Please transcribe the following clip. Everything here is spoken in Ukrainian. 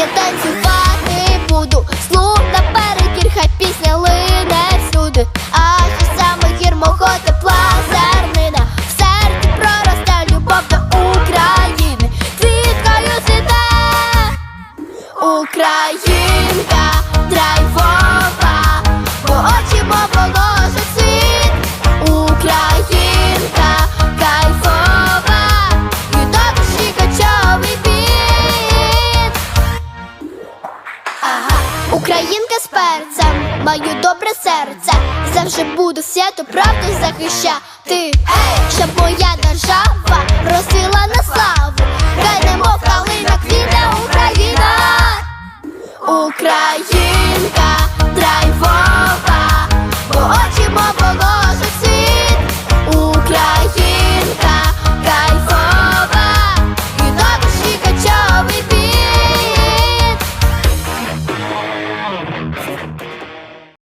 Я танцювати. Буду, слух наперекір, хай пісня лине всюди. А що саме гір мого тепла зернина. В серці проросте любов до України, квіткою сіде Українка Українка з перцем, маю добре серце, завжди буду святу правду захищати, щоб моя держава розсила на славу, Ганемо, немов калина квіта Україна, Українка.